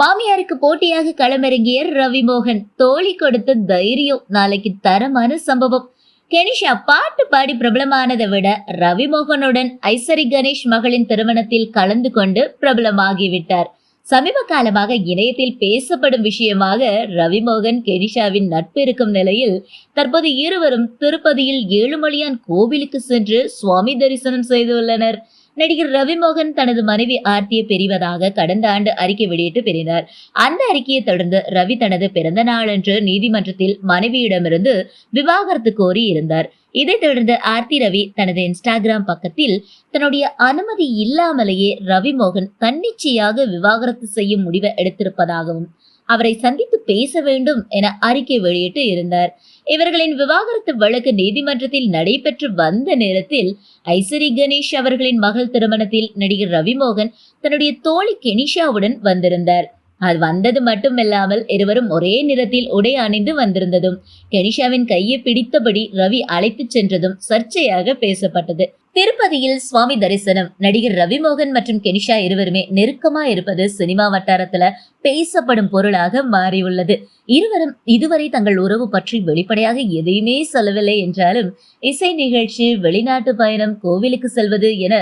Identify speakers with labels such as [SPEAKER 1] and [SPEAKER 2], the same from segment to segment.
[SPEAKER 1] மாமியாருக்கு போட்டியாக களமிறங்கிய ரவிமோகன் தோழி கொடுத்த தைரியம் நாளைக்கு தரமான சம்பவம். கெனிஷா பாட்டு பாடி பிரபலமானதை விட ரவிமோகனுடன் ஐசரி கணேஷ் மகளின் திருமணத்தில் கலந்து கொண்டு பிரபலமாகிவிட்டார். சமீப காலமாக இணையத்தில் பேசப்படும் விஷயமாக ரவிமோகன் கெனிஷாவின் நட்பு இருக்கும் நிலையில் தற்போது இருவரும் திருப்பதியில் ஏழுமலையான் கோவிலுக்கு சென்று சுவாமி தரிசனம் செய்துள்ளனர். நடிகர் ரவிமோகன் தனது மனைவி ஆர்த்தியை பிரிவதாக கடந்த ஆண்டு அறிக்கை வெளியிட்டு பிரிந்தார். அந்த அறிக்கையை தொடர்ந்து ரவி தனது பிறந்த நாளன்று நீதிமன்றத்தில் மனைவியிடமிருந்து விவாகரத்து கோரி இருந்தார். இதைத் தொடர்ந்து ஆர்த்தி ரவி தனது இன்ஸ்டாகிராம் பக்கத்தில் தன்னுடைய அனுமதி இல்லாமலேயே ரவிமோகன் தன்னிச்சையாக விவாகரத்து செய்யும் முடிவை எடுத்திருப்பதாகவும் அவரை சந்தித்து பேச வேண்டும் என அறிக்கை வெளியிட்டு இருந்தார். இவர்களின் விவாகரத்து வழக்கு நீதிமன்றத்தில் நடைபெற்று வந்த நேரத்தில் ஐஸ்வரி கணேஷ் அவர்களின் மகள் திருமணத்தில் நடிகர் ரவிமோகன் தன்னுடைய தோழி கெனிஷாவுடன் வந்திருந்தார். அது வந்தது மட்டுமில்லாமல் இருவரும் ஒரே நிறத்தில் உடை அணிந்து வந்திருந்ததும் கெனிஷாவின் கையை பிடித்தபடி ரவி அழைத்துச் சென்றதும் சர்ச்சையாக பேசப்பட்டது. திருப்பதியில் சுவாமி தரிசனம் நடிகர் ரவிமோகன் மற்றும் கெனிஷா இருவருமே நெருக்கமா இருப்பது சினிமா வட்டாரத்துல பேசப்படும் பொருளாக மாறியுள்ளது. இருவரும் இதுவரை தங்கள் உறவு பற்றி வெளிப்படையாக எதையுமே சொல்லவில்லை என்றாலும் இசை நிகழ்ச்சி வெளிநாட்டு பயணம் கோவிலுக்கு செல்வது என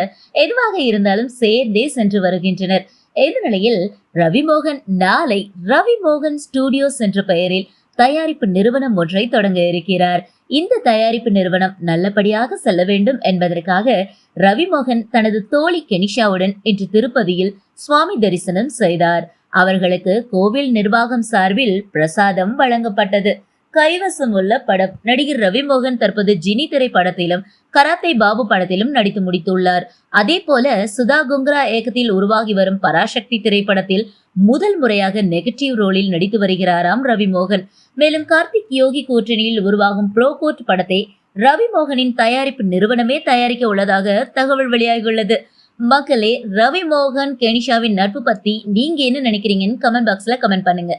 [SPEAKER 1] எதுவாக இருந்தாலும் சேர்ந்தே சென்று வருகின்றனர். இந்த நிலையில் ரவிமோகன் நாளை ரவிமோகன் ஸ்டுடியோஸ் என்ற பெயரில் தயாரிப்பு நிறுவனம் ஒன்றை தொடங்க இருக்கிறார். இந்த தயாரிப்பு நிறுவனம் நல்லபடியாக செல்ல வேண்டும் என்பதற்காக ரவிமோகன் தனது தோழி கெனிஷாவுடன் இன்று திருப்பதியில் சுவாமி தரிசனம் செய்தார். அவர்களுக்கு கோவில் நிர்வாகம் சார்பில் பிரசாதம் வழங்கப்பட்டது. கைவசம் உள்ள படம். நடிகர் ரவிமோகன் தற்போது ஜினி திரைப்படத்திலும் கராத்தே பாபு படத்திலும் நடித்து முடித்துள்ளார். அதே போல சுதா குங்ரா இயக்கத்தில் உருவாகி வரும் பராசக்தி திரைப்படத்தில் முதல் முறையாக நெகட்டிவ் ரோலில் நடித்து வருகிறாராம் ரவிமோகன். மேலும் கார்த்திக் யோகி கூட்டணியில் உருவாகும் ப்ரோ கோட் படத்தை ரவிமோகனின் தயாரிப்பு நிறுவனமே தயாரிக்க உள்ளதாக தகவல் வெளியாகியுள்ளது. மக்களே ரவிமோகன் கெனிஷாவின் நட்பு பத்தி நீங்க என்ன நினைக்கிறீங்கன்னு கமெண்ட் பாக்ஸ்ல கமெண்ட் பண்ணுங்க.